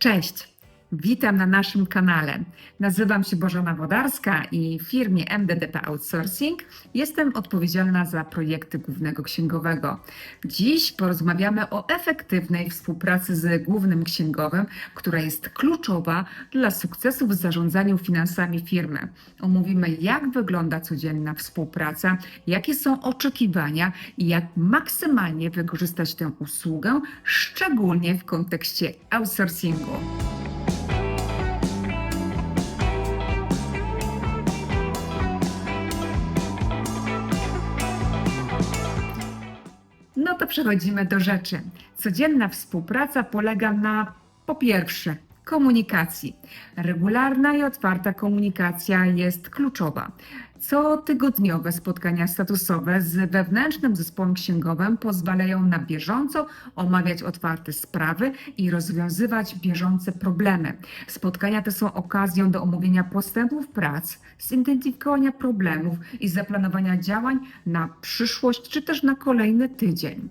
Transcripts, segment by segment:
Cześć, witam na naszym kanale. Nazywam się Bożena Wodarska i w firmie MDDP Outsourcing jestem odpowiedzialna za projekty głównego księgowego. Dziś porozmawiamy o efektywnej współpracy z głównym księgowym, która jest kluczowa dla sukcesu w zarządzaniu finansami firmy. Omówimy, jak wygląda codzienna współpraca, jakie są oczekiwania i jak maksymalnie wykorzystać tę usługę, szczególnie w kontekście outsourcingu. To przechodzimy do rzeczy. Codzienna współpraca polega na po pierwsze komunikacji. Regularna i otwarta komunikacja jest kluczowa. Cotygodniowe spotkania statusowe z wewnętrznym zespołem księgowym pozwalają na bieżąco omawiać otwarte sprawy i rozwiązywać bieżące problemy. Spotkania te są okazją do omówienia postępów prac, zidentyfikowania problemów i zaplanowania działań na przyszłość czy też na kolejny tydzień.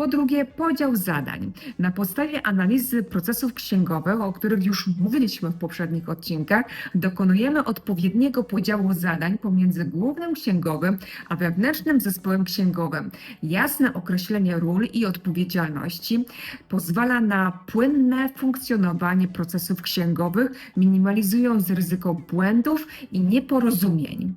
Po drugie, podział zadań. Na podstawie analizy procesów księgowych, o których już mówiliśmy w poprzednich odcinkach, dokonujemy odpowiedniego podziału zadań pomiędzy głównym księgowym a wewnętrznym zespołem księgowym. Jasne określenie ról i odpowiedzialności pozwala na płynne funkcjonowanie procesów księgowych, minimalizując ryzyko błędów i nieporozumień.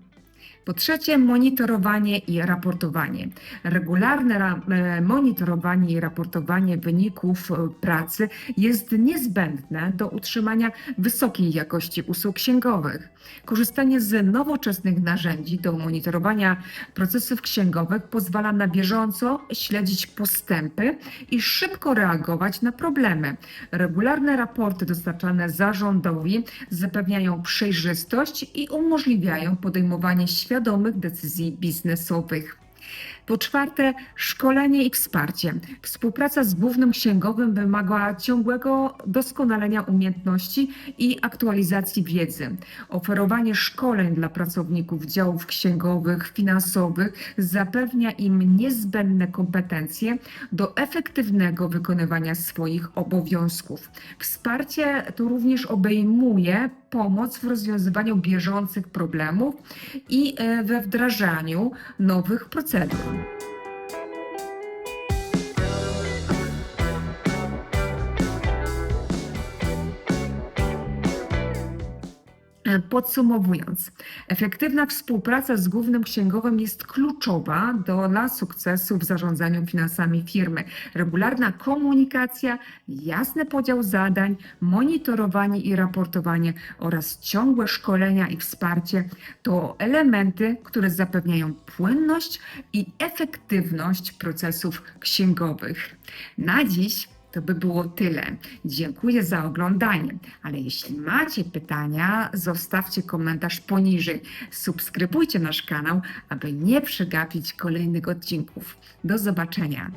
Po trzecie, monitorowanie i raportowanie. Regularne ra- e, monitorowanie i raportowanie wyników e, pracy jest niezbędne do utrzymania wysokiej jakości usług księgowych. Korzystanie z nowoczesnych narzędzi do monitorowania procesów księgowych pozwala na bieżąco śledzić postępy i szybko reagować na problemy. Regularne raporty dostarczane zarządowi zapewniają przejrzystość i umożliwiają podejmowanie świadomych decyzji biznesowych. Po czwarte, szkolenie i wsparcie. Współpraca z głównym księgowym wymaga ciągłego doskonalenia umiejętności i aktualizacji wiedzy. Oferowanie szkoleń dla pracowników działów księgowych, finansowych zapewnia im niezbędne kompetencje do efektywnego wykonywania swoich obowiązków. Wsparcie to również obejmuje pomoc w rozwiązywaniu bieżących problemów i e, we wdrażaniu nowych procedur. etc. Podsumowując, efektywna współpraca z głównym księgowym jest kluczowa do, dla sukcesu w zarządzaniu finansami firmy. Regularna komunikacja, jasny podział zadań, monitorowanie i raportowanie oraz ciągłe szkolenia i wsparcie to elementy, które zapewniają płynność i efektywność procesów księgowych. Na dziś to by było tyle. Dziękuję za oglądanie. Ale jeśli macie pytania, zostawcie komentarz poniżej. Subskrybujcie nasz kanał, aby nie przegapić kolejnych odcinków. Do zobaczenia.